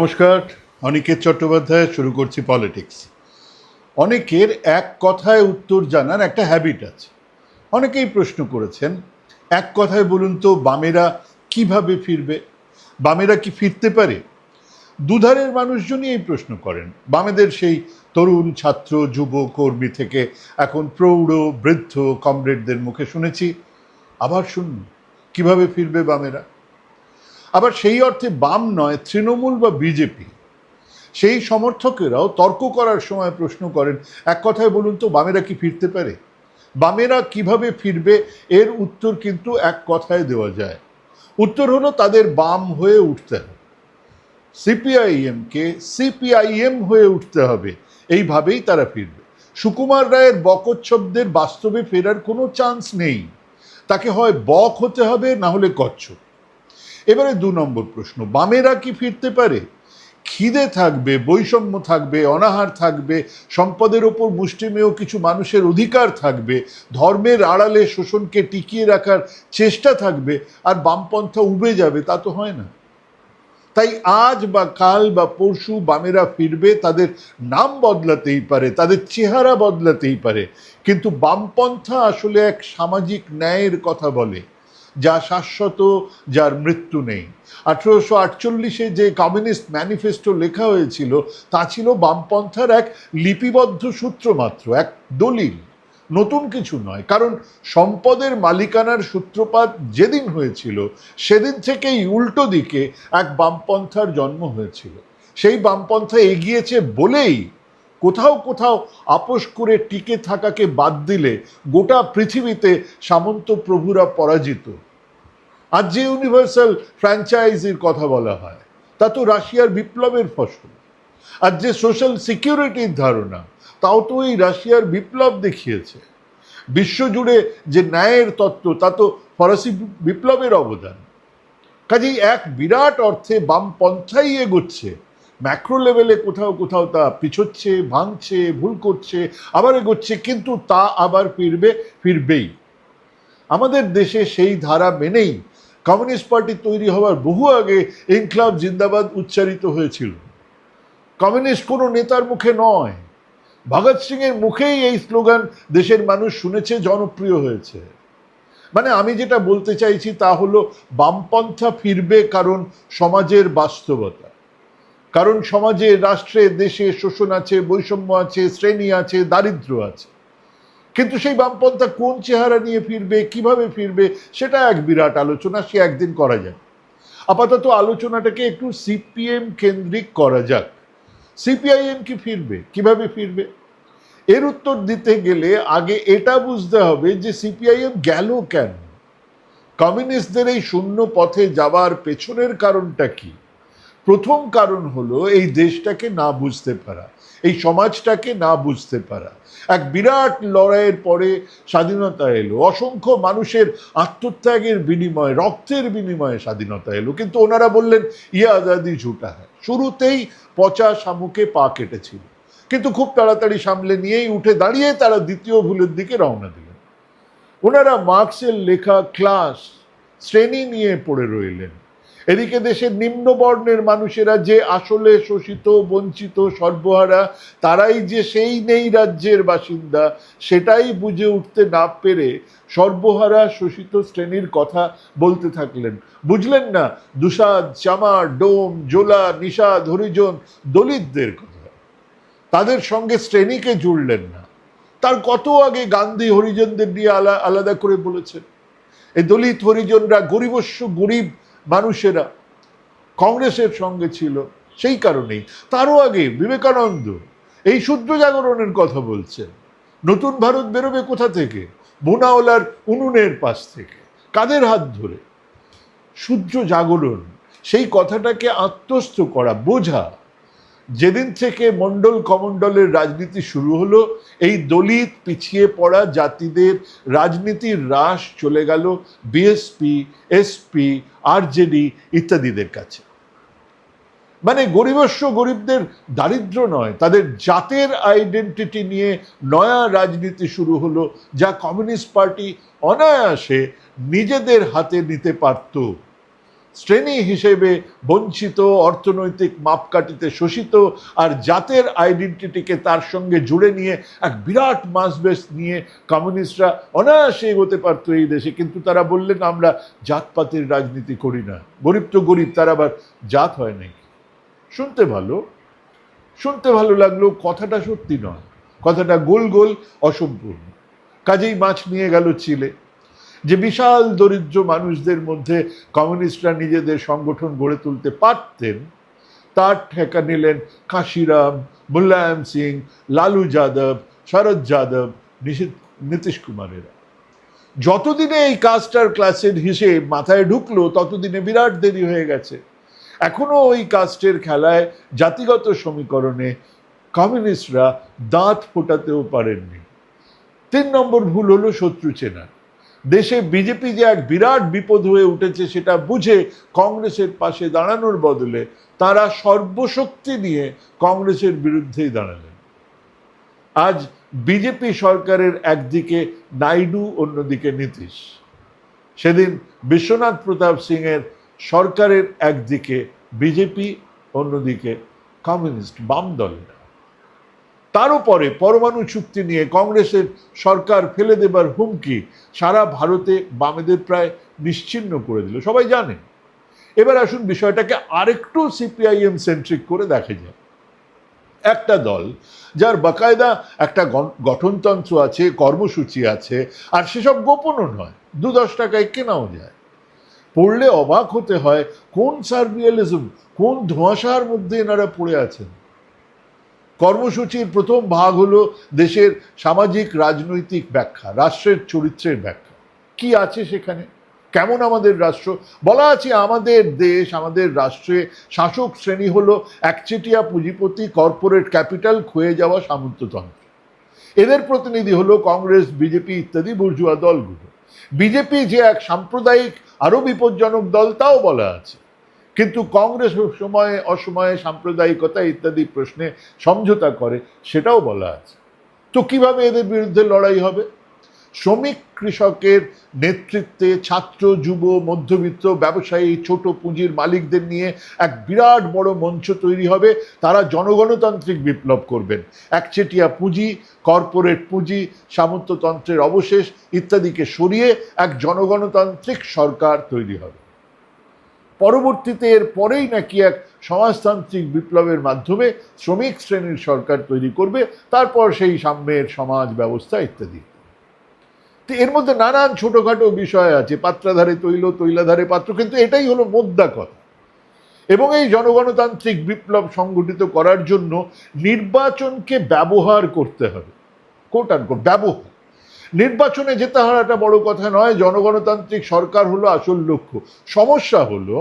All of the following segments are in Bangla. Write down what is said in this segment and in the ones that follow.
নমস্কার, অনিকেত চট্টোপাধ্যায়, শুরু করছি পলিটিক্স অনেকের এক কথায় উত্তর জানার একটা হ্যাবিট আছে। অনেকেই প্রশ্ন করেছেন, এক কথায় বলুন তো বামেরা কীভাবে ফিরবে? বামেরা কি ফিরতে পারে? দুধারের মানুষজনই এই প্রশ্ন করেন। বামেদের সেই তরুণ ছাত্র, যুব, কর্মী থেকে এখন প্রৌঢ়, বৃদ্ধ কমরেডদের মুখে শুনেছি। আবার শুনুন, কীভাবে ফিরবে বামেরা? আবার সেই অর্থে বাম নয়, তৃণমূল বা বিজেপি। সেই সমর্থকেরাও তর্ক করার সময় প্রশ্ন করেন, এক কথায় বলুন তো, বামেরা কি ফিরতে পারে? বামেরা কীভাবে ফিরবে? এর উত্তর কিন্তু এক কথায় দেওয়া যায়। উত্তর হলো তাদের বাম হয়ে উঠতে হবে। সিপিআইএমকে সিপিআইএম হয়ে উঠতে হবে। এইভাবেই তারা ফিরবে। সুকুমার রায়ের বকচ্ছপদের বাস্তবে ফেরার কোনো চান্স নেই। তাকে হয় বক হতে হবে, না হলে কচ্ছপ। এবারে দু নম্বর প্রশ্ন, বামেরা কি ফিরতে পারে? খিদে থাকবে, বৈষম্য থাকবে, অনাহার থাকবে, সম্পদের ওপর মুষ্টিমেয় কিছু মানুষের অধিকার থাকবে, ধর্মের আড়ালে শোষণকে টিকিয়ে রাখার চেষ্টা থাকবে, আর বামপন্থা উবে যাবে, তা তো হয় না। তাই আজ বা কাল বা পরশু বামেরা ফিরবে, তাদের নাম বদলাতেই পারে, তাদের চেহারা বদলাতেই পারে। কিন্তু বামপন্থা আসলে এক সামাজিক ন্যায়ের কথা বলে। যা শাশ্বত, যার মৃত্যু নেই। আঠেরোশো আটচল্লিশে যে কমিউনিস্ট ম্যানিফেস্টো লেখা হয়েছিল, তা ছিল বামপন্থার এক লিপিবদ্ধ সূত্র মাত্র, এক দলিল। নতুন কিছু নয়, কারণ সম্পদের মালিকানার সূত্রপাত যেদিন হয়েছিল, সেদিন থেকেই উল্টো দিকে এক বামপন্থার জন্ম হয়েছিল। সেই বামপন্থা এগিয়েছে বলেই কোথাও কোথাও আপোষ করে টিকে থাকাকে বাদ দিলে গোটা পৃথিবীতে সামন্ত প্রভুরা পরাজিত। আর যে ইউনিভার্সাল ফ্র্যাঞ্চাইজির কথা বলা হয়, তা তো রাশিয়ার বিপ্লবের ফসল। আর যে সোশ্যাল সিকিউরিটির ধারণা, তাও তো এই রাশিয়ার বিপ্লব দেখিয়েছে। বিশ্বজুড়ে যে ন্যায়ের তত্ত্ব, তা তো ফরাসি বিপ্লবের অবদান। কাজেই এক বিরাট অর্থে বাম বামপন্থাই এগোচ্ছে। ম্যাক্রো লেভেলে কোথাও কোথাও তা পিছোচ্ছে, ভাঙছে, ভুল করছে, আবার এগোচ্ছে, কিন্তু তা আবার ফিরবে ফিরবেই। আমাদের দেশে সেই ধারা মেনেই কমিউনিস্ট পার্টি তৈরি হওয়ার বহু আগে ইনকলাব জিন্দাবাদ উচ্চারিত হয়েছিল। কমিউনিস্ট কোনো নেতার মুখে নয়। ভগৎ সিংয়ের মুখেই এই স্লোগান দেশের মানুষ শুনেছে, জনপ্রিয় হয়েছে। মানে আমি যেটা বলতে চাইছি তা হলো, বামপন্থা ফিরবে কারণ সমাজের বাস্তবতা। কারণ সমাজে, রাষ্ট্রে, দেশে শোষণ আছে, বৈষম্য আছে, শ্রেণি আছে দারিদ্র আছে। কিন্তু সেই বামপন্থা কোন চেহারা নিয়ে ফিরবে, কীভাবে ফিরবে, সেটা এক বিরাট আলোচনা, সে একদিন করা যাক। আপাতত আলোচনাটাকে একটু সিপিএম কেন্দ্রিক করা যাক। সিপিআইএম কি ফিরবে? কীভাবে ফিরবে? এর উত্তর দিতে গেলে আগে এটা বুঝতে হবে যে সিপিআইএম গেল কেন। কমিউনিস্টদের এই শূন্য পথে যাওয়ার পেছনের কারণটা কি? প্রথম কারণ হলো এই দেশটাকে না বুঝতে পারা। এই সমাজটাকে না বুঝতে পারা। এক বিরাট লড়াইয়ের পরে স্বাধীনতা এলো। অসংখ্য মানুষের আত্মত্যাগের বিনিময়ে, রক্তের বিনিময়ে স্বাধীনতা এলো। কিন্তু ওনারা বললেন ইয়ে আজাদি ঝুটা হয় শুরুতেই পচা শামুকে পা কেটেছিল। কিন্তু খুব তাড়াতাড়ি সামলে নিয়েই উঠে দাঁড়িয়ে তারা দ্বিতীয় ভুলের দিকে রওনা দিলেন। ওনারা মার্কসের লেখা ক্লাস শ্রেণি নিয়ে পড়ে রইলেন। এদিকে দেশের নিম্ন বর্ণের মানুষেরা যে আসলে শোষিত, বঞ্চিত, সর্বহারা, তারাই যে সেই নেই রাজ্যের বাসিন্দা, সেটাই বুঝে উঠতে না পেরে সর্বহারা শোষিত শ্রেণির কথা বলতে থাকলেন। বুঝলেন না, দুসাদ, চামার, ডোম, জোলা, নিষাদ, হরিজন, দলিতদের কথা। তাদের সঙ্গে শ্রেণীকে জুড়লেন না। তার কত আগে গান্ধী হরিজনদের নিয়ে আলা, আলাদা করে বলেছেন? এই দলিত হরিজনরা গরিবস্য গরিব মানুষেরা কংগ্রেসের সঙ্গে ছিল সেই কারণেই। তারও আগে বিবেকানন্দ এই শুদ্ধ জাগরণের কথা বলছেন। নতুন ভারত বেরোবে কোথা থেকে? বোনাওয়ালার উনুনের পাশ থেকে। কাদের হাত ধরে? সূর্য জাগরণ, সেই কথাটাকে আত্মস্থ করা, বোঝা যেদিন থেকে মণ্ডল কমণ্ডলের রাজনীতি শুরু হলো, এই দলিত পিছিয়ে পড়া জাতিদের রাজনীতির হ্রাস চলে গেল বিএসপি এসপি আরজেডি ইত্যাদিদের কাছে। মানে গরিবস্য গরিবদের দারিদ্র নয়, তাদের জাতের আইডেন্টিটি নিয়ে নয়া রাজনীতি শুরু হলো, যা কমিউনিস্ট পার্টি অনায়াসে নিজেদের হাতে নিতে পারত। শ্রেণি হিসেবে বঞ্চিত, অর্থনৈতিক মাপকাঠিতে শোষিত আর জাতের আইডেন্টিটিকে তার সঙ্গে জুড়ে নিয়ে এক বিরাট মাসবেস নিয়ে কমিউনিস্টরা অনায়াসে এগোতে পারতো এই দেশে। কিন্তু তারা বললেন, আমরা জাতপাতের রাজনীতি করি না। গরিব তো গরিব, তারা আবার জাত হয় নাই। শুনতে ভালো। শুনতে ভালো লাগল, কথাটা সত্যি নয়। কথাটা গোল গোল অসম্পূর্ণ। কাজেই মাছ নিয়ে গেল চিলে। যে বিশাল দরিদ্র মানুষদের মধ্যে কমিউনিস্টরা নিজেদের সংগঠন গড়ে তুলতে পারতেন, তার ঠেকা নিলেন কাশিরাম মুলায়ম সিং, লালু যাদব শরদ যাদব নীতিশ কুমারেরা। যতদিনে এই কাস্টার ক্লাসের হিসেব মাথায় ঢুকলো, ততদিনে বিরাট দেরি হয়ে গেছে। এখনও ওই কাস্টের খেলায় জাতিগত সমীকরণে কমিউনিস্টরা দাঁত ফোটাতেও পারেননি। তিন নম্বর ভুল হলো শত্রু চেনা দেশে বিজেপি যে এক বিরাট বিপদ হয়ে উঠেছে সেটা বুঝে কংগ্রেসের পাশে দাঁড়ানোর বদলে তারা সর্বশক্তি নিয়ে কংগ্রেসের বিরুদ্ধেই দাঁড়ালেন। আজ বিজেপি সরকারের একদিকে নাইডু, অন্যদিকে নীতিশ। সেদিন বিশ্বনাথ প্রতাপ সিংয়ের সরকারের একদিকে বিজেপি, অন্যদিকে কমিউনিস্ট বাম দলেরা তারও পরে পরমাণু চুক্তি নিয়ে কংগ্রেসের সরকার ফেলে দেবার হুমকি সারা ভারতে বামেদের প্রায় নিশ্চিহ্ন করে দিল। সবাই জানে। এবার আসুন বিষয়টাকে আরেকটু সিপিআইএম সেন্ট্রিক করে দেখা যায় একটা দল যার বাকায়দা একটা গঠনতন্ত্র আছে, কর্মসূচি আছে, আর সেসব গোপনও নয়। দু দশ টাকায় কেনাও যায়। পড়লে অবাক হতে হয় কোন সার্ভিয়ালিজম কোন ধোঁয়াশার মধ্যে এনারা পড়ে আছেন। কর্মসূচির প্রথম ভাগ হলো দেশের সামাজিক, রাজনৈতিক ব্যাখ্যা, রাষ্ট্রের চরিত্রের ব্যাখ্যা। কি আছে সেখানে? কেমন আমাদের রাষ্ট্র? বলা আছে আমাদের দেশ, আমাদের রাষ্ট্রে শাসক শ্রেণি হলো একচেটিয়া পুঁজিপতি, কর্পোরেট ক্যাপিটাল ক্ষয়ে যাওয়া সামন্ততন্ত্র। এদের প্রতিনিধি হলো কংগ্রেস, বিজেপি ইত্যাদি বুর্জুয়া দলগুলো। বিজেপি যে এক সাম্প্রদায়িক আরও বিপজ্জনক দল, তাও বলা আছে। কিন্তু কংগ্রেস সময়ে, অসময়ে সাম্প্রদায়িকতা ইত্যাদি প্রশ্নে সমঝোতা করে, সেটাও বলা আছে। তো কীভাবে এদের বিরুদ্ধে লড়াই হবে? শ্রমিক কৃষকের নেতৃত্বে ছাত্র, যুব, মধ্যবিত্ত, ব্যবসায়ী, ছোট পুঁজির মালিকদের নিয়ে এক বিরাট বড় মঞ্চ তৈরি হবে। তারা জনগণতান্ত্রিক বিপ্লব করবেন। একচেটিয়া পুঁজি, কর্পোরেট পুঁজি, সামন্ততন্ত্রের অবশেষ ইত্যাদিকে সরিয়ে এক জনগণতান্ত্রিক সরকার তৈরি হবে। পরবর্তীতে এর পরেই নাকি এক সমাজতান্ত্রিক বিপ্লবের মাধ্যমে শ্রমিক শ্রেণির সরকার তৈরি করবে, তারপর সেই সাম্যের সমাজ ব্যবস্থা ইত্যাদি। তো এর মধ্যে নানান ছোটখাটো বিষয় আছে, পাত্রাধারে তৈল, তৈলাধারে পাত্র, কিন্তু এটাই হলো মোদ্দা কথা। এবং এই জনগণতান্ত্রিক বিপ্লব সংগঠিত করার জন্য নির্বাচনকে ব্যবহার করতে হবে কোট ব্যবহার। নির্বাচনে যেতে হারাটা বড় কথা নয়, জনগণতান্ত্রিক সরকার হলো আসল লক্ষ্য। সমস্যা হলো,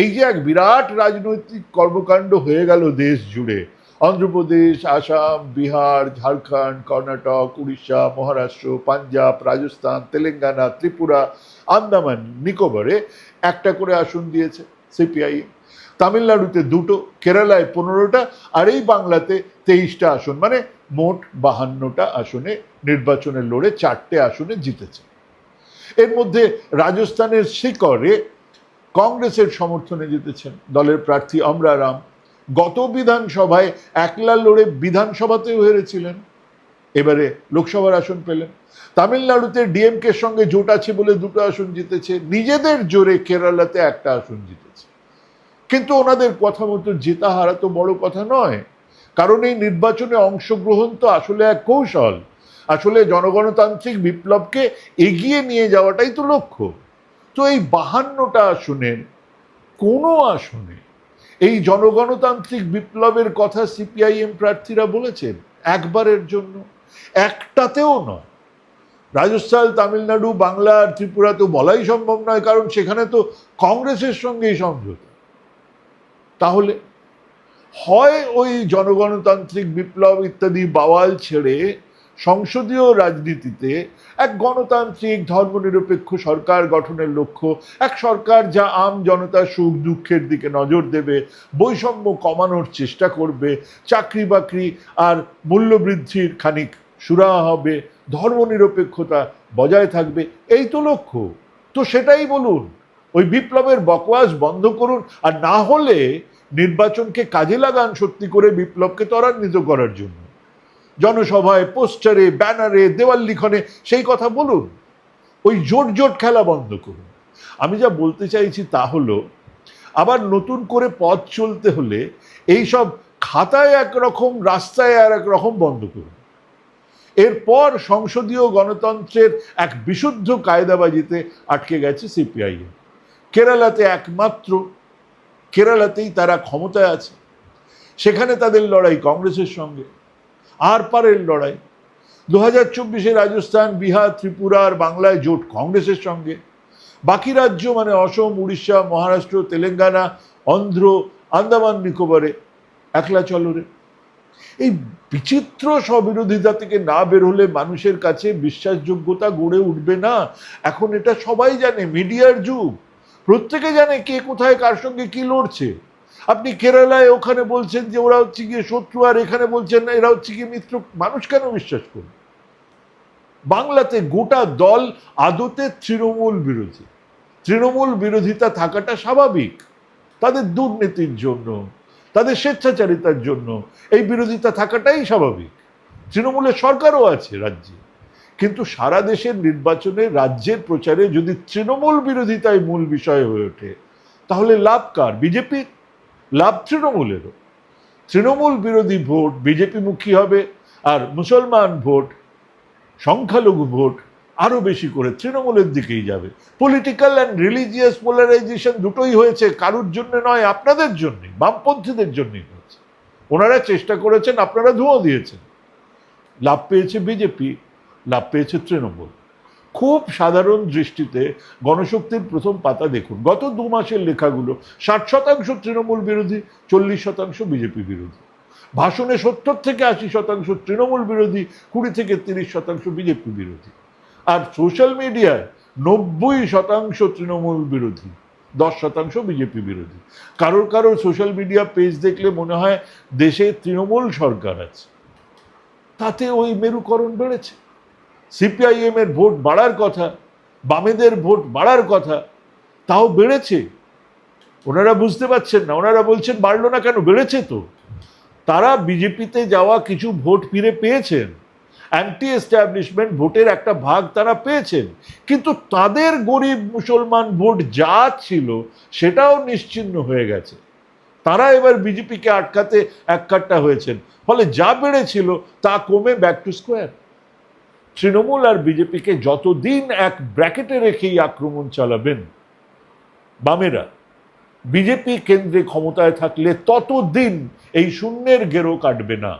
এই যে এক বিরাট রাজনৈতিক কর্মকাণ্ড হয়ে গেল দেশ জুড়ে। অন্ধ্রপ্রদেশ, আসাম, বিহার, ঝাড়খণ্ড, কর্ণাটক, উড়িষ্যা, মহারাষ্ট্র, পাঞ্জাব, রাজস্থান, তেলেঙ্গানা, ত্রিপুরা, আন্দামান, নিকোবরে একটা করে আসন দিয়েছে সিপিআই। তামিলনাড়ুতে দুটো, কেরালায় পনেরোটা, আর এই বাংলাতে তেইশটা আসন মানে মোট বাহান্নটা আসনে নির্বাচনে লড়ে চারটে আসনে জিতেছে। এর মধ্যে রাজস্থানের শিকরে কংগ্রেসের সমর্থনে জিতেছেন দলের প্রার্থী অমরারাম গত বিধানসভায় একলা লড়ে বিধানসভাতেও হেরেছিলেন। এবারে লোকসভার আসন পেলেন। তামিলনাড়ুতে ডিএমকের সঙ্গে জোট আছে বলে দুটো আসন জিতেছে। নিজেদের জোরে কেরালাতে একটা আসন জিতেছে। কিন্তু ওনাদের কথা মতো জেতা হারা তো বড় কথা নয়। কারণ এই নির্বাচনে অংশগ্রহণ তো আসলে এক কৌশল। আসলে জনগণতান্ত্রিক বিপ্লবকে এগিয়ে নিয়ে যাওয়াটাই তো লক্ষ্য। তো এই বাহান্নটা আসনের কোনো আসনে, এই জনগণতান্ত্রিক বিপ্লবের কথা সিপিআইএম প্রার্থীরা বলেছেন একবারের জন্য, একটাতেও নয়। রাজস্থান, তামিলনাড়ু, বাংলা আর ত্রিপুরা তো বলাই সম্ভব নয়, কারণ সেখানে তো কংগ্রেসের সঙ্গেই সমঝোতা। তাহলে হয় ওই জনগণতান্ত্রিক বিপ্লব ইত্যাদি বাওয়াল ছেড়ে সংসদীয় রাজনীতিতে এক গণতান্ত্রিক, ধর্মনিরপেক্ষ সরকার গঠনের লক্ষ্য, এক সরকার যা আম জনতার সুখ দুঃখের দিকে নজর দেবে, বৈষম্য কমানোর চেষ্টা করবে চাকরি বাকরি আর মূল্যবৃদ্ধির খানিক সুরাহা হবে, ধর্মনিরপেক্ষতা বজায় থাকবে, এই তো লক্ষ্য। তো সেটাই বলুন, ওই বিপ্লবের বকওয়াস বন্ধ করুন আর না হলে নির্বাচনকে কাজে লাগান সত্যি করে বিপ্লবকে ত্বরান্বিত করার জন্য। জনসভায়, পোস্টারে, ব্যানারে, দেওয়াল লিখনে, সেই কথা বলুন। ওই জোট জোট খেলা বন্ধ করুন। আমি যা বলতে চাইছি তা হলো, আবার নতুন করে পথ চলতে হলে এই সব খাতায় একরকম, রাস্তায় আর এক রকম বন্ধ করুন। এরপর সংসদীয় গণতন্ত্রের এক বিশুদ্ধ কায়দাবাজিতে আটকে গেছে সিপিআইএম কেরালাতে একমাত্র, কেরালাতেই তারা ক্ষমতায় আছে। সেখানে তাদের লড়াই কংগ্রেসের সঙ্গে। আর পারের লড়াই। দু হাজার চব্বিশে রাজস্থান, বিহার, ত্রিপুরা আর বাংলায় জোট কংগ্রেসের সঙ্গে। বাকি রাজ্য মানে অসম, উড়িষ্যা, মহারাষ্ট্র, তেলেঙ্গানা, অন্ধ্র, আন্দামান, নিকোবরে একলা চলরে। এই বিচিত্র স্ববিরোধিতা থেকে না বের হলে মানুষের কাছে বিশ্বাসযোগ্যতা গড়ে উঠবে না। এখন এটা সবাই জানে, মিডিয়ার যুগ। প্রত্যেকে জানে কে কোথায় কার সঙ্গে কি লড়ছে। আপনি কেরালায় ওখানে বলছেন যে ওরা হচ্ছে গিয়ে শত্রু, আর এখানে বলছেন না, এরা হচ্ছে গিয়ে মিত্র। মানুষ কেন বিশ্বাস করবে? বাংলাতে গোটা দল আদতে তৃণমূল বিরোধী। তৃণমূল বিরোধিতা থাকাটা স্বাভাবিক। তাদের দুর্নীতির জন্য, তাদের স্বেচ্ছাচারিতার জন্য এই বিরোধিতা থাকাটাই স্বাভাবিক। তৃণমূলের সরকারও আছে রাজ্যে। কিন্তু সারা দেশের নির্বাচনে রাজ্যের প্রচারে যদি তৃণমূল বিরোধিতাই মূল বিষয় হয়ে ওঠে, তাহলে লাভ কার? বিজেপির? লাভ তৃণমূলেরও। তৃণমূল বিরোধী ভোট, বিজেপি মুখী হবে, আর মুসলমান ভোট, সংখ্যালঘু ভোট আরও বেশি করে তৃণমূলের দিকেই যাবে। পলিটিক্যাল অ্যান্ড রিলিজিয়াস পোলারাইজেশন দুটোই হয়েছে, কারুর জন্য নয়, আপনাদের জন্যই বামপন্থীদের জন্যই হয়েছে। ওনারা চেষ্টা করেছেন, আপনারা ধুঁয়ো দিয়েছেন। লাভ পেয়েছে বিজেপি, লাভ পেয়েছে তৃণমূল। খুব সাধারণ দৃষ্টিতে গণশক্তির প্রথম পাতা দেখুন। গত দু মাসের লেখাগুলো ষাট শতাংশ তৃণমূল বিরোধী, চল্লিশ শতাংশ বিজেপি বিরোধী। ভাষণে সত্তর থেকে আশি শতাংশ তৃণমূল বিরোধী, কুড়ি থেকে তিরিশ শতাংশ বিজেপি বিরোধী। আর সোশ্যাল মিডিয়ায় নব্বই শতাংশ তৃণমূল বিরোধী, দশ শতাংশ বিজেপি বিরোধী। কারোর কারোর সোশ্যাল মিডিয়া পেজ দেখলে মনে হয় দেশে তৃণমূল সরকার আছে। তাতে ওই মেরুকরণ বেড়েছে। সিপিআইএম এর ভোট বাড়ার কথা, বামেদের ভোট বাড়ার কথা, তাও বেড়েছে। ওনারা বুঝতে পারছেন না, ওনারা বলছেন বাড়লো না কেন, বেড়েছে তো। তারা বিজেপিতে যাওয়া কিছু ভোট ফিরে পেয়েছেন। অ্যান্টি এস্টাবলিশমেন্ট ভোটের একটা ভাগ তারা পেয়েছেন। কিন্তু তাদের গরিব মুসলমান ভোট যা ছিল, সেটাও নিশ্চিহ্ন হয়ে গেছে। তারা এবার বিজেপিকে আটকাতে এক এককাট্টা হয়েছেন। ফলে যা বেড়েছিল, তা কমে ব্যাক টু স্কোয়ার তৃণমূল আর বিজেপিকে যতদিন এক ব্র্যাকেটে রেখেই আক্রমণ চালাবেন বামেরা, বিজেপি কেন্দ্রে ক্ষমতায় থাকলে ততদিন এই শূন্যের গেরো কাটবে না।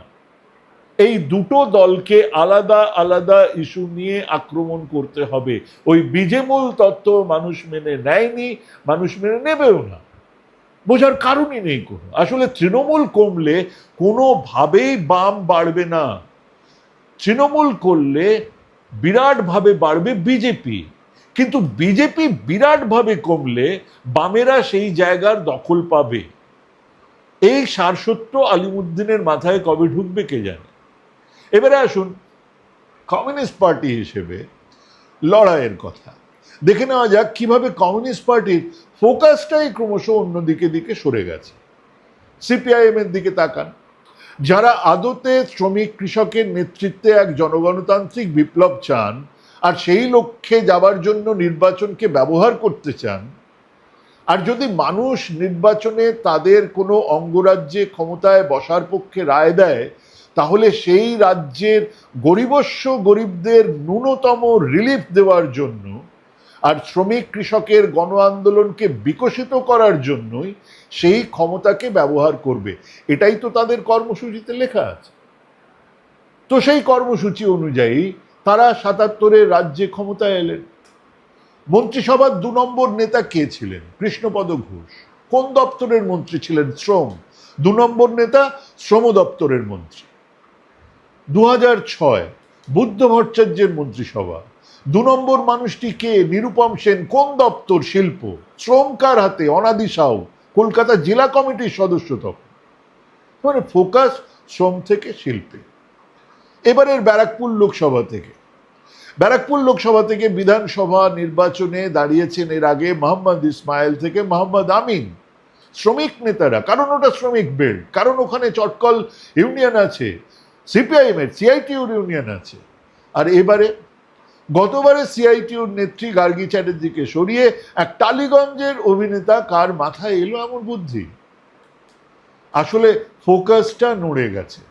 এই দুটো দলকে আলাদা আলাদা ইস্যু নিয়ে আক্রমণ করতে হবে। ওই বিজেমূল তত্ত্ব মানুষ মেনে নেয়নি, মানুষ মেনে নেবেও না। বোঝার কারণই নেই কোনো। আসলে তৃণমূল কমলে কোনোভাবেই বাম বাড়বে না। তৃণমূল করলে বিরাটভাবে বাড়বে বিজেপি। কিন্তু বিজেপি বিরাটভাবে কমলে বামেরা সেই জায়গার দখল পাবে। এই সারসত্য আলিমুদ্দিনের মাথায় কবে ঢুকবে কে জানে? এবারে আসুন, কমিউনিস্ট পার্টি হিসেবে লড়াইয়ের কথা। দেখে নেওয়া যাক কীভাবে কমিউনিস্ট পার্টির ফোকাসটাই ক্রমশ অন্যদিকে দিকে সরে গেছে। সিপিআইএম এর দিকে তাকান। যারা আদতে শ্রমিক কৃষকের নেতৃত্বে এক জনগণতান্ত্রিক বিপ্লব চান আর সেই লক্ষ্যে যাবার জন্য নির্বাচনকে ব্যবহার করতে চান, আর যদি মানুষ নির্বাচনে তাদের কোনো অঙ্গরাজ্যে ক্ষমতায় বসার পক্ষে রায় দেয়, তাহলে সেই রাজ্যের গরিবস্ব গরিবদের ন্যূনতম রিলিফ দেওয়ার জন্য আর শ্রমিক কৃষকের গণ আন্দোলনকে বিকশিত করার জন্যই সেই ক্ষমতাকে ব্যবহার করবে। এটাই তো তাদের কর্মসূচিতে লেখা আছে। তো সেই কর্মসূচি অনুযায়ী তারা সাতাত্তরে রাজ্যে ক্ষমতায় এলেন। মন্ত্রিসভার দু নম্বর নেতা কে ছিলেন? কৃষ্ণপদ ঘোষ। কোন দপ্তরের মন্ত্রী ছিলেন? শ্রম। দু নম্বর নেতা শ্রম দপ্তরের মন্ত্রী। দু হাজার ছয় বুদ্ধ ভট্টাচার্যের মন্ত্রিসভা। দু নম্বর মানুষটি কে? নিরুপম সেন, কোন দপ্তর? শিল্প। শ্রম কার হাতে? অনাদি সাউ, কলকাতা জেলা কমিটির সদস্য তখন। মানে ফোকাস শ্রম থেকে শিল্পে। এবারের ব্যারাকপুর লোকসভা থেকে। ব্যারাকপুর লোকসভা থেকে বিধানসভা নির্বাচনে দাঁড়িয়েছেন এর আগে মোহাম্মদ ইসমাইল থেকে মোহাম্মদ আমিন। শ্রমিক নেতারা, কারণ ওটা শ্রমিক বেল্ট, কারণ ওখানে চটকল ইউনিয়ন আছে, সিপিআইএম এর সিআইটিউর ইউনিয়ন আছে। আর এবারে গতবারে সিআইটিউর নেত্রী গার্গী চ্যাটার্জিকে সরিয়ে এক টালিগঞ্জের অভিনেতা কার মাথায় এলো এমন বুদ্ধি? আসলে ফোকাসটা নড়ে গেছে।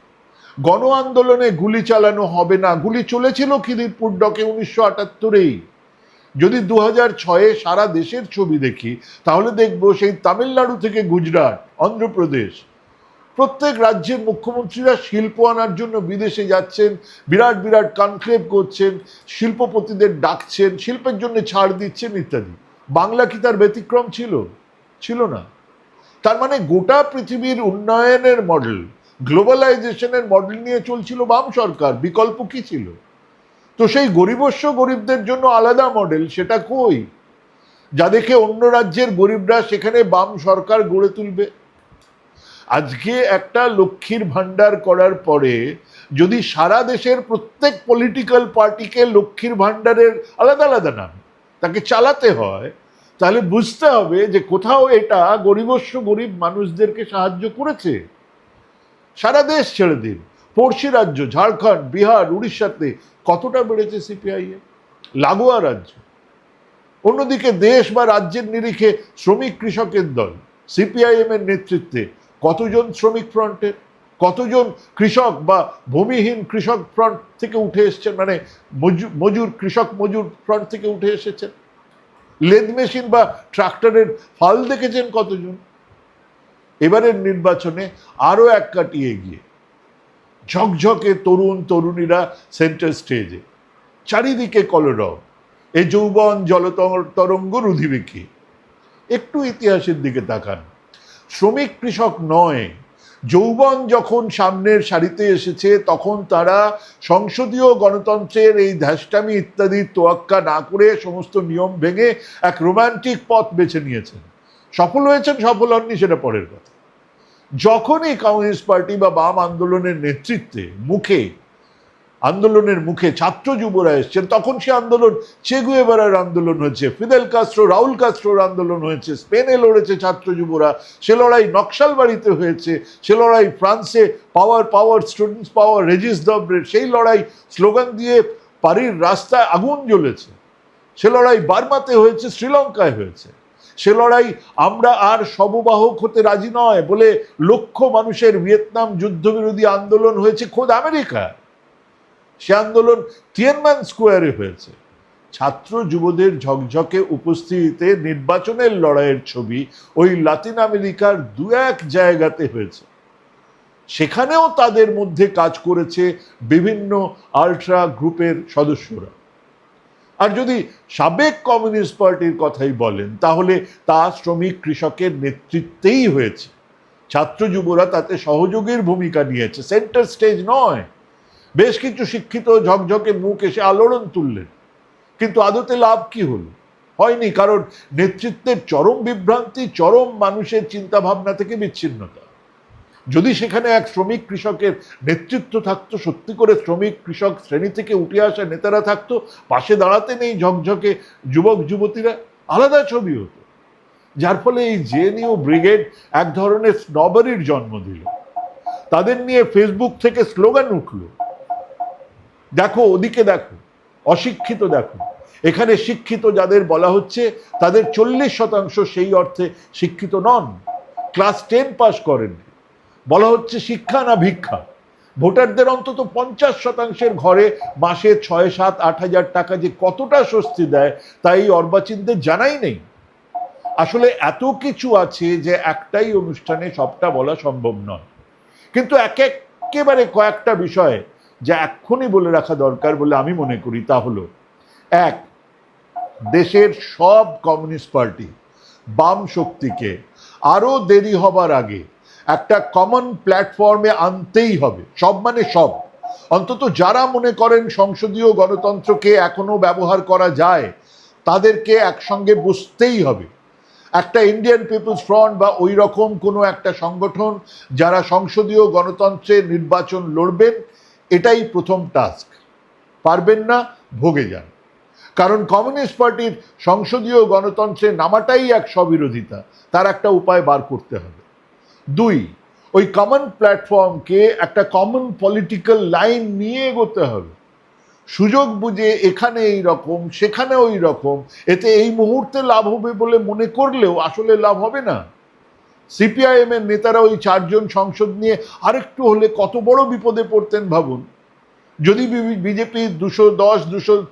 গণ আন্দোলনে গুলি চালানো হবে না, গুলি চলেছিল খিদিরপুর ডকে উনিশশো আটাত্তরেই। যদি দু হাজার ছয়ে সারা দেশের ছবি দেখি, তাহলে দেখব সেই তামিলনাড়ু থেকে গুজরাট, অন্ধ্রপ্রদেশ। প্রত্যেক রাজ্যের মুখ্যমন্ত্রীরা শিল্প আনার জন্য বিদেশে যাচ্ছেন, বিরাট বিরাট কনক্লেভ করছেন, শিল্পপতিদের ডাকছেন, শিল্পের জন্য ছাড় দিচ্ছেন ইত্যাদি। বাংলা কি তার ব্যতিক্রম ছিল? ছিল না। তার মানে গোটা পৃথিবীর উন্নয়নের মডেল গ্লোবালাইজেশনের মডেল নিয়ে চলছিল বাম সরকার, বিকল্প কি ছিল? তো সেই গরিবস্য গরিবদের জন্য আলাদা মডেল সেটা কই? যা দেখে অন্য রাজ্যের গরিবরা সেখানে বাম সরকার গড়ে তুলবে। আজকে একটা লক্ষ্মীর ভাণ্ডার করার পরে যদি সারা দেশের প্রত্যেক পলিটিক্যাল পার্টিকে লক্ষ্মীর ভাণ্ডারের আলাদা আলাদা নাম তাকে চালাতে হয়, তাহলে বুঝতে হবে যে কোথাও এটা গরিবস্য গরিব মানুষদেরকে সাহায্য করেছে। সারা দেশ ছেড়ে দিন। পড়শি রাজ্য, ঝাড়খণ্ড, বিহার, উড়িষ্যাতে কতটা বেড়েছে সিপিআইএম লাগোয়া রাজ্য। অন্যদিকে দেশ বা রাজ্যের নিরিখে শ্রমিক কৃষকের দল সিপিআইএম এর নেতৃত্বে কতজন শ্রমিক ফ্রন্টের কতজন কৃষক বা ভূমিহীন কৃষক ফ্রন্ট থেকে উঠে এসছেন? মানে মজু- মজুর, কৃষক মজুর ফ্রন্ট থেকে উঠে এসেছেন। লেদ মেশিন বা ট্রাক্টরের ফাল দেখেছেন কতজন? এবারের নির্বাচনে আরও এক কাটিয়ে গিয়ে ঝকঝকে তরুণ তরুণীরা সেন্টার স্টেজে। চারিদিকে কলরব। এ যৌবন জলতরঙ্গ রুধিবিকি একটু ইতিহাসের দিকে তাকান। শ্রমিক কৃষক নয়। যৌবন যখন সামনের সারিতে এসেছে, তখন তারা সংসদীয় গণতন্ত্রের এই ধ্যাসটামি ইত্যাদি তোয়াক্কা না করে সমস্ত নিয়ম ভেঙে এক রোমান্টিক পথ বেছে নিয়েছেন। সফল হয়েছেন, সফল হননি সেটা পরের কথা। যখনই কমিউনিস্ট পার্টি বা বাম আন্দোলনের নেতৃত্বে মুখে আন্দোলনের মুখে ছাত্র যুবরা এসছেন, তখন সে আন্দোলন চেগুয়েবারার আন্দোলন হয়েছে, ফিদেল কাস্ট্রো রাউল কাস্ট্রোর আন্দোলন হয়েছে, স্পেনে লড়েছে ছাত্র যুবরা, সে লড়াই নকশালবাড়িতে হয়েছে, সে লড়াই ফ্রান্সে পাওয়ার পাওয়ার স্টুডেন্টস পাওয়ার রেজিস দব্রের সেই লড়াই স্লোগান দিয়ে পারির রাস্তায় আগুন জ্বলেছে। সে লড়াই বার্মাতে হয়েছে, শ্রীলঙ্কায় হয়েছে। সে লড়াই আমরা আর সববাহক হতে রাজি নয় বলে লক্ষ মানুষের ভিয়েতনাম যুদ্ধবিরোধী আন্দোলন হয়েছে খোদ আমেরিকা সে আন্দোলন টিয়েনম্যান স্কোয়ারে হয়েছে। ছাত্র যুবদের ঝকঝকে উপস্থিতিতে নির্বাচনের লড়াইয়ের ছবি ওই লাতিন আমেরিকার দু এক জায়গাতে হয়েছে। সেখানেও তাদের মধ্যে কাজ করেছে বিভিন্ন আলট্রা গ্রুপের সদস্যরা। আর যদি সাবেক কমিউনিস্ট পার্টির কথাই বলেন, তাহলে তা শ্রমিক কৃষকের নেতৃত্বেই হয়েছে। ছাত্র যুবরা তাতে সহযোগীর ভূমিকা নিয়েছে। সেন্টার স্টেজ নয়। বেশ কিছু শিক্ষিত ঝকঝকে মুখ এসে আলোড়ন তুললেন। কিন্তু আদতে লাভ কি হলো? হয়নি, কারণ নেতৃত্বের চরম বিভ্রান্তি, চরম মানুষের চিন্তা ভাবনা থেকে বিচ্ছিন্নতা। যদি সেখানে এক শ্রমিক কৃষকের নেতৃত্ব থাকতো, সত্যি করে শ্রমিক কৃষক শ্রেণি থেকে উঠে আসা নেতারা থাকতো, পাশে দাঁড়াতে নেই ঝকঝকে যুবক যুবতীরা, আলাদা ছবি হতো। যার ফলে এই জেএনইউ ব্রিগেড এক ধরনের স্নবারির জন্ম দিল। তাদের নিয়ে ফেসবুক থেকে স্লোগান উঠল দেখো, ওদিকে দেখো, অশিক্ষিত দেখো। এখানে শিক্ষিত যাদের বলা হচ্ছে, তাদের চল্লিশ শতাংশ সেই অর্থে শিক্ষিত নন। ক্লাস টেন পাস করেন। বলা হচ্ছে শিক্ষা না ভিক্ষা। ভোটারদের অন্তত পঞ্চাশ শতাংশের ঘরে মাসে ছয়, সাত, আট হাজার টাকা যে কতটা স্বস্তি দেয় তাই এই অর্বাচীনদের জানাই নেই। আসলে এত কিছু আছে যে একটাই অনুষ্ঠানে সবটা বলা সম্ভব নয়। কিন্তু এক একেবারে কয়েকটা বিষয় যা এক্ষুনি বলে রাখা দরকার বলে আমি মনে করি তা হলো, এক, দেশের সব কমিউনিস্ট পার্টি বাম শক্তিকে আরও দেরি হবার আগে একটা কমন প্ল্যাটফর্মে আনতেই হবে, সব মানে সব। অন্তত যারা মনে করেন সংসদীয় গণতন্ত্রকে এখনও ব্যবহার করা যায়, তাদেরকে একসঙ্গে বসতেই হবে। একটা ইন্ডিয়ান পিপলস ফ্রন্ট বা ওই রকম কোনো একটা সংগঠন যারা সংসদীয় গণতন্ত্রের নির্বাচন লড়বেন এটাই প্রথম টাস্ক। পারবেন না, ভোগে যান। কারণ কমিউনিস্ট পার্টির সংসদীয় গণতন্ত্রে নামাটাই এক স্ববিরোধিতা, তার একটা উপায় বার করতে হবে। দুই, ওই কমন প্ল্যাটফর্মকে একটা কমন পলিটিক্যাল লাইন নিয়ে এগোতে হবে। সুযোগ বুঝে এখানে এই রকম, সেখানে ওই রকম, এতে এই মুহূর্তে লাভ হবে বলে মনে করলেও আসলে লাভ হবে না। সিপিআইএম এর নেতারা ওই চারজন সংসদ নিয়ে আরেকটু হলে কত বড় বিপদে পড়তেন ভাবুন। যদি বিজেপি দুশো দশ, দুশো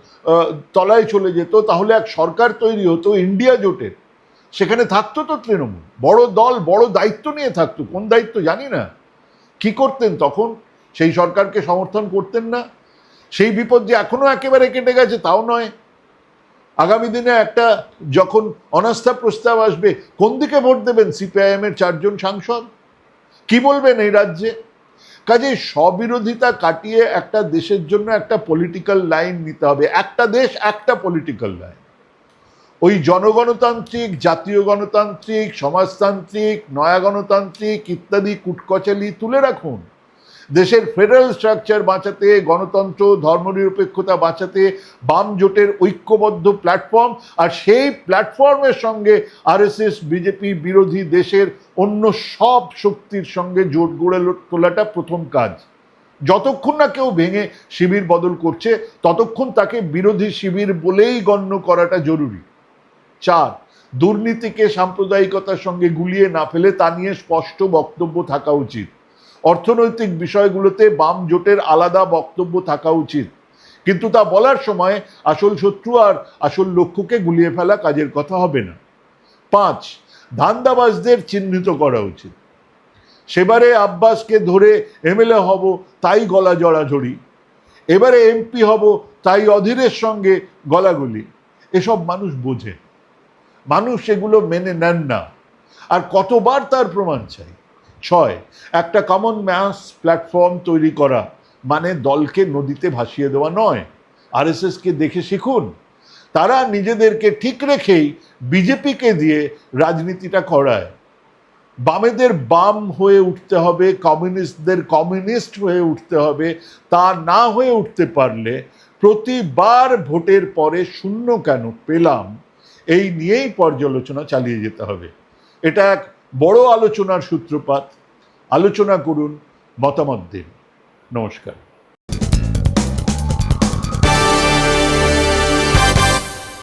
তলায় চলে যেত, তাহলে এক সরকার তৈরি হতো, ইন্ডিয়া জোটের। সেখানে থাকতো তো তৃণমূল। বড় দল, বড় দায়িত্ব নিয়ে থাকতো। কোন দায়িত্ব জানি না। কি করতেন তখন? সেই সরকারকে সমর্থন করতেন না। সেই বিপদ যে এখনও একেবারে কেটে গেছে, তাও নয়। আগামী দিনে একটা যখন অনাস্থা প্রস্তাব আসবে, কোন দিকে ভোট দেবেন? সিপিআইএম এর চারজন সাংসদ? কি বলবেন এই রাজ্যে? কাজে স্ববিরোধিতা কাটিয়ে একটা দেশের জন্য একটা পলিটিক্যাল লাইন নিতে হবে। একটা দেশ, একটা পলিটিক্যাল লাইন ওই জনগণতান্ত্রিক, জাতীয় গণতান্ত্রিক, সমাজতান্ত্রিক, নয়া গণতান্ত্রিক ইত্যাদি কুটকচালি তুলে রাখুন। দেশের ফেডারেল স্ট্রাকচার বাঁচাতে, গণতন্ত্র, ধর্মনিরপেক্ষতা বাঁচাতে বাম জোটের ঐক্যবদ্ধ প্ল্যাটফর্ম আর সেই প্ল্যাটফর্মের সঙ্গে আরএসএস, বিজেপি বিরোধী দেশের অন্য সব শক্তির সঙ্গে জোট গড়ে তোলাটা প্রথম কাজ। যতক্ষণ না কেউ ভেঙে শিবির বদল করছে, ততক্ষণ তাকে বিরোধী শিবির বলেই গণ্য করাটা জরুরি। চার, দুর্নীতিকে সাম্প্রদায়িকতার সঙ্গে গুলিয়ে না ফেলে তা নিয়ে স্পষ্ট বক্তব্য থাকা উচিত। অর্থনৈতিক বিষয়গুলোতে বাম জোটের আলাদা বক্তব্য থাকা উচিত। কিন্তু তা বলার সময় আসল শত্রু আর আসল লক্ষ্যকে গুলিয়ে ফেলা কাজের কথা হবে না। পাঁচ, ধান্দাবাজদের চিহ্নিত করা উচিত। সেবারে আব্বাসকে ধরে এমএলএ হব, তাই গলা জড়াঝড়ি। এবারে এমপি হব, তাই অধীরের সঙ্গে গলাগুলি। এসব মানুষ বোঝে। মানুষ এগুলো মেনে নেন না। আর কতবার তার প্রমাণ চাই? ছয়, একটা কমন ম্যাস প্ল্যাটফর্ম তৈরি করা মানে দলকে নদীতে ভাসিয়ে দেওয়া নয়। আরএসএসকে দেখে শিখুন। তারা নিজেদেরকে ঠিক রেখেই বিজেপিকে দিয়ে রাজনীতিটা করায়। বামেদের বাম হয়ে উঠতে হবে, কমিউনিস্টদের কমিউনিস্ট হয়ে উঠতে হবে, তা না হয়ে উঠতে পারলে প্রতিবার ভোটের পরে শূন্য কেন পেলাম? এই নিয়েই পর্যালোচনা চালিয়ে যেতে হবে। এটা এক বড় আলোচনার সূত্রপাত। আলোচনা করুন মতামত দিন। নমস্কার।